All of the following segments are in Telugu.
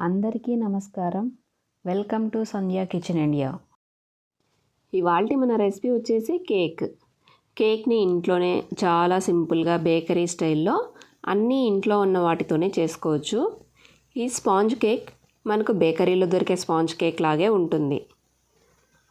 అందరికీ నమస్కారం. Welcome to Sandhya kitchen India. ఇవాళ మన రెసిపీ వచ్చేసి కేక్. కేక్ని ఇంట్లోనే చాలా సింపుల్గా బేకరీ స్టైల్లో అన్నీ ఇంట్లో ఉన్న వాటితోనే చేసుకోవచ్చు. ఈ స్పాంజ్ కేక్ మనకు బేకరీలో దొరికే స్పాంజ్ కేక్ లాగే ఉంటుంది.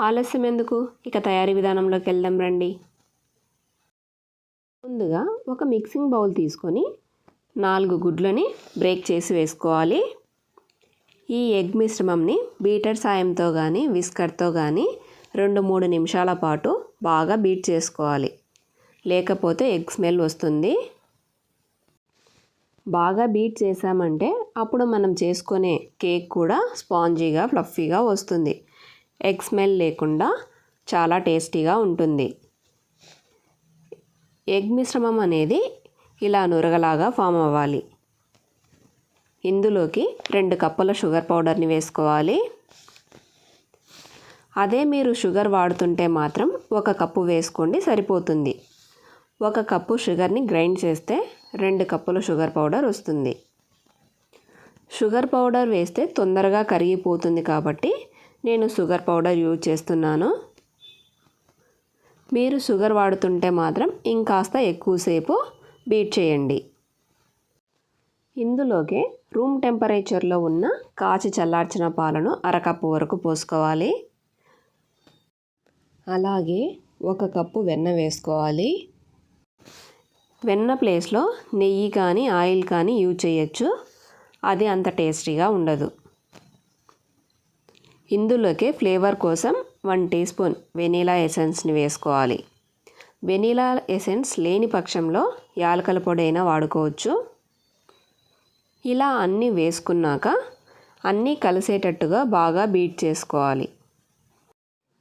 ఆలస్యం ఎందుకు? ఇక తయారీ విధానంలోకి వెళ్దాం రండి. ముందుగా ఒక మిక్సింగ్ బౌల్ తీసుకొని నాలుగు గుడ్లని బ్రేక్ చేసి వేసుకోవాలి. ఈ ఎగ్ మిశ్రమంని బీటర్ సాయంతో కానీ విస్కర్తో కానీ రెండు మూడు నిమిషాల పాటు బాగా బీట్ చేసుకోవాలి. లేకపోతే ఎగ్ స్మెల్ వస్తుంది. బాగా బీట్ చేసామంటే అప్పుడు మనం చేసుకునే కేక్ కూడా స్పాంజీగా ఫ్లఫీగా వస్తుంది. ఎగ్ స్మెల్ లేకుండా చాలా టేస్టీగా ఉంటుంది. ఎగ్ మిశ్రమం అనేది ఇలా నురగలాగా ఫామ్ అవ్వాలి. ఇందులోకి రెండు కప్పుల షుగర్ పౌడర్ని వేసుకోవాలి. అదే మీరు షుగర్ వాడుతుంటే మాత్రం ఒక కప్పు వేసుకోండి సరిపోతుంది. ఒక కప్పు షుగర్ని గ్రైండ్ చేస్తే రెండు కప్పుల షుగర్ పౌడర్ వస్తుంది. షుగర్ పౌడర్ వేస్తే తొందరగా కరిగిపోతుంది కాబట్టి నేను షుగర్ పౌడర్ యూజ్ చేస్తున్నాను. మీరు షుగర్ వాడుతుంటే మాత్రం ఇంకాస్త ఎక్కువసేపు బీట్ చేయండి. ఇందులోకి రూమ్ టెంపరేచర్లో ఉన్న కాచి చల్లార్చిన పాలను అరకప్పు వరకు పోసుకోవాలి. అలాగే ఒక కప్పు వెన్న వేసుకోవాలి. వెన్న ప్లేస్లో నెయ్యి కానీ ఆయిల్ కానీ యూజ్ చేయొచ్చు. అది అంత టేస్టీగా ఉండదు. ఇందులోకి ఫ్లేవర్ కోసం వన్ టీ స్పూన్ వెనీలా ఎసెన్స్ని వేసుకోవాలి. వెనీలా ఎసెన్స్ లేని పక్షంలో యాలకల పొడి అయినా వాడుకోవచ్చు. ఇలా అన్నీ వేసుకున్నాక అన్నీ కలిసేటట్టుగా బాగా బీట్ చేసుకోవాలి.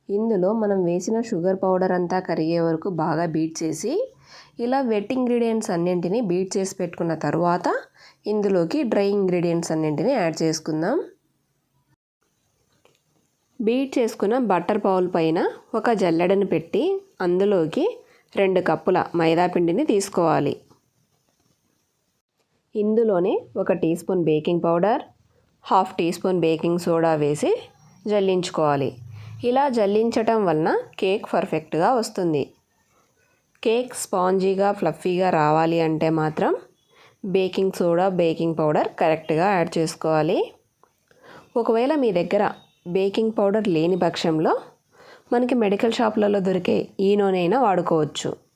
ఇందులో మనం వేసిన షుగర్ పౌడర్ అంతా కరిగే వరకు బాగా బీట్ చేసి ఇలా వెట్ ఇంగ్రీడియంట్స్ అన్నింటినీ బీట్ చేసి పెట్టుకున్న తర్వాత ఇందులోకి డ్రై ఇంగ్రీడియంట్స్ అన్నింటినీ యాడ్ చేసుకుందాం. బీట్ చేసుకున్న బటర్ బౌల్ పైన ఒక జల్లెడను పెట్టి అందులోకి రెండు కప్పుల మైదా పిండిని తీసుకోవాలి. ఇందులోనే ఒక teaspoon baking powder half teaspoon baking soda వేసి జల్లించుకోవాలి. ఇలా జల్లించటం వలన కేక్ పర్ఫెక్ట్గా వస్తుంది. కేక్ స్పాంజీగా ఫ్లఫీగా రావాలి అంటే మాత్రం బేకింగ్ సోడా బేకింగ్ పౌడర్ కరెక్ట్గా యాడ్ చేసుకోవాలి. ఒకవేళ మీ దగ్గర బేకింగ్ పౌడర్ లేని పక్షంలో మనకి మెడికల్ షాప్లలో దొరికే ఈ నూనె అయినా వాడుకోవచ్చు.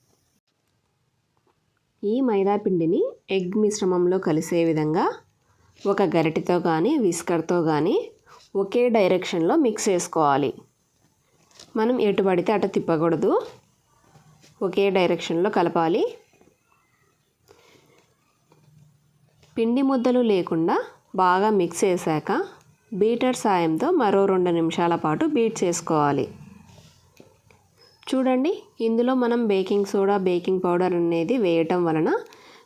ఈ మైదాపిండిని ఎగ్ మిశ్రమంలో కలిసే విధంగా ఒక గరిటెతో కానీ విస్కర్తో కానీ ఒకే డైరెక్షన్లో మిక్స్ చేసుకోవాలి. మనం ఎటు పడితే అటు తిప్పకూడదు. ఒకే డైరెక్షన్లో కలపాలి. పిండి ముద్దలు లేకుండా బాగా మిక్స్ చేశాక బీటర్ సాయంతో మరో రెండు నిమిషాల పాటు బీట్ చేసుకోవాలి. చూడండి ఇందులో మనం బేకింగ్ సోడా బేకింగ్ పౌడర్ అనేది వేయటం వలన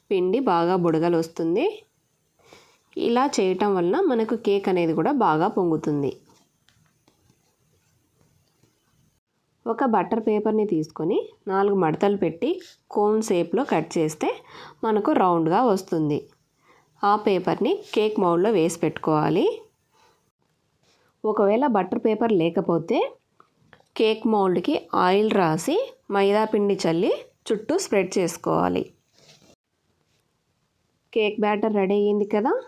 పిండి బాగా బుడగలు వస్తుంది ఇలా చేయటం వలన మనకు కేక్ అనేది కూడా బాగా పొంగుతుంది. ఒక బటర్ పేపర్ని తీసుకొని నాలుగు మడతలు పెట్టి కోన్ షేప్లో కట్ చేస్తే మనకు రౌండ్గా వస్తుంది. ఆ పేపర్ని కేక్ మౌల్డ్లో వేసి పెట్టుకోవాలి. ఒకవేళ బటర్ పేపర్ లేకపోతే కేక్ మౌల్డ్కి ఆయిల్ రాసి మైదా పిండి చల్లి చుట్టూ స్ప్రెడ్ చేసుకోవాలి. కేక్ బ్యాటర్ రెడీ అయ్యింది కదా?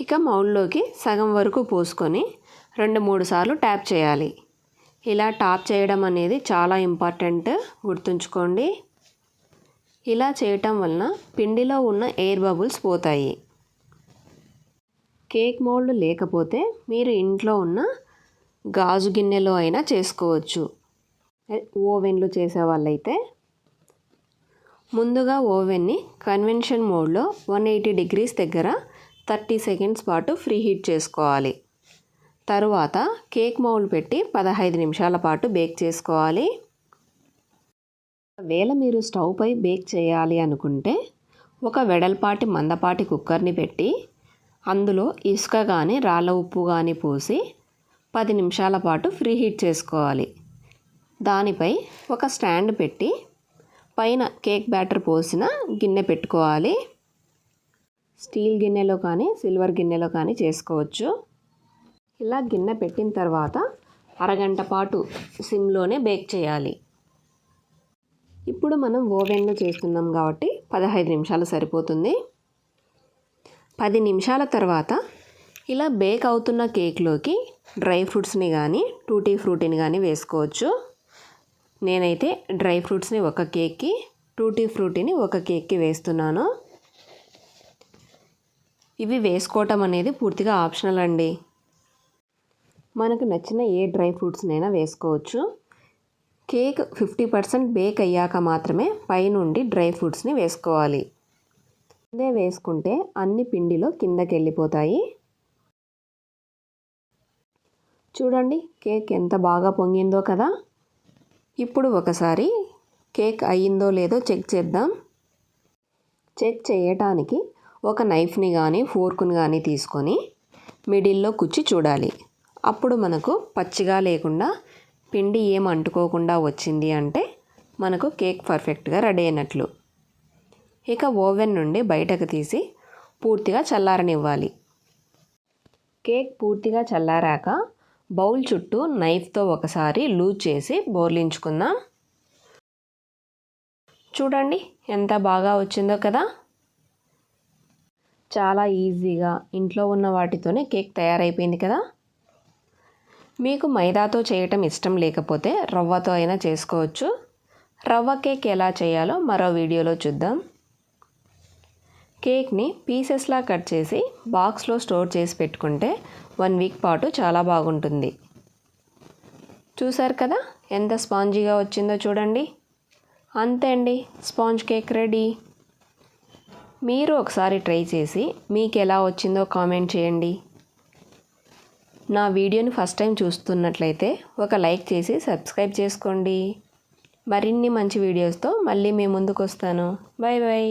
ఇక మౌల్డ్లోకి సగం వరకు పోసుకొని రెండు మూడు సార్లు ట్యాప్ చేయాలి. ఇలా టాప్ చేయడం అనేది చాలా ఇంపార్టెంట్. గుర్తుంచుకోండి. ఇలా చేయటం వలన పిండిలో ఉన్న ఎయిర్ బబుల్స్ పోతాయి. కేక్ మౌల్డ్ లేకపోతే మీరు ఇంట్లో ఉన్న గాజు గిన్నెలో అయినా చేసుకోవచ్చు. ఓవెన్లో చేసే వాళ్ళైతే ముందుగా ఓవెన్ని కన్వెన్షన్ మోడ్లో వన్ ఎయిటీ డిగ్రీస్ దగ్గర థర్టీ సెకండ్స్ పాటు ఫ్రీ హీట్ చేసుకోవాలి. తరువాత కేక్ మౌల్డ్ పెట్టి పదహైదు నిమిషాల పాటు బేక్ చేసుకోవాలి. వేళ మీరు స్టవ్పై బేక్ చేయాలి అనుకుంటే ఒక వెడల్పాటి మందపాటి కుక్కర్ని పెట్టి అందులో ఇసుక కానీ రాళ్ళ ఉప్పు కానీ పోసి పది నిమిషాల పాటు ఫ్రీ హీట్ చేసుకోవాలి. దానిపై ఒక స్టాండ్ పెట్టి పైన కేక్ బ్యాటర్ పోసిన గిన్నె పెట్టుకోవాలి. స్టీల్ గిన్నెలో కానీ సిల్వర్ గిన్నెలో కానీ చేసుకోవచ్చు. ఇలా గిన్నె పెట్టిన తర్వాత అరగంట పాటు సిమ్లోనే బేక్ చేయాలి. ఇప్పుడు మనం ఓవెన్లో చేస్తున్నాం కాబట్టి పదహైదు నిమిషాలు సరిపోతుంది. పది నిమిషాల తర్వాత ఇలా బేక్ అవుతున్న కేక్లోకి డ్రై ఫ్రూట్స్ని కానీ టూటీ ఫ్రూటీని కానీ వేసుకోవచ్చు. నేనైతే డ్రై ఫ్రూట్స్ని ఒక కేక్కి టూటీ ఫ్రూటీని ఒక కేక్కి వేస్తున్నాను. ఇవి వేసుకోవటం అనేది పూర్తిగా ఆప్షనల్ అండి. మనకు నచ్చిన ఏ డ్రై ఫ్రూట్స్నైనా వేసుకోవచ్చు. కేక్ ఫిఫ్టీ పర్సెంట్ బేక్ అయ్యాక మాత్రమే పైనుండి డ్రై ఫ్రూట్స్ని వేసుకోవాలి. కిందే వేసుకుంటే అన్ని పిండిలో కిందకి వెళ్ళిపోతాయి చూడండి కేక్ ఎంత బాగా పొంగిందో కదా. ఇప్పుడు ఒకసారి కేక్ అయ్యిందో లేదో చెక్ చేద్దాం. చెక్ చేయటానికి ఒక నైఫ్ని కానీ ఫోర్క్ని కానీ తీసుకొని మిడిల్లో కుచ్చి చూడాలి. అప్పుడు మనకు పచ్చిగా లేకుండా పిండి ఏం అంటుకోకుండా వచ్చింది అంటే మనకు కేక్ పర్ఫెక్ట్గా రెడీ అయినట్లు. ఇక ఓవెన్ నుండి బయటకు తీసి పూర్తిగా చల్లారనివ్వాలి. కేక్ పూర్తిగా చల్లారాక బౌల్ చుట్టూ నైఫ్తో ఒకసారి లూజ్ చేసి బోర్లించుకుందాం. చూడండి ఎంత బాగా వచ్చిందో కదా. చాలా ఈజీగా ఇంట్లో ఉన్న వాటితోనే కేక్ తయారైపోయింది కదా. మీకు మైదాతో చేయటం ఇష్టం లేకపోతే రవ్వతో అయినా చేసుకోవచ్చు. రవ్వ కేక్ ఎలా చేయాలో మరో వీడియోలో చూద్దాం. కేక్ని పీసెస్లా కట్ చేసి బాక్స్లో స్టోర్ చేసి పెట్టుకుంటే వన్ వీక్ పాటు చాలా బాగుంటుంది. చూసారు కదా ఎంత స్పాంజీగా వచ్చిందో చూడండి. అంతే అండి స్పాంజ్ కేక్ రెడీ. మీరు ఒకసారి ట్రై చేసి మీకు ఎలా వచ్చిందో కామెంట్ చేయండి. నా వీడియోని ఫస్ట్ టైం చూస్తున్నట్లయితే ఒక లైక్ చేసి సబ్స్క్రైబ్ చేసుకోండి. మరిన్ని మంచి వీడియోస్తో మళ్ళీ మీ ముందుకు వస్తాను bye bye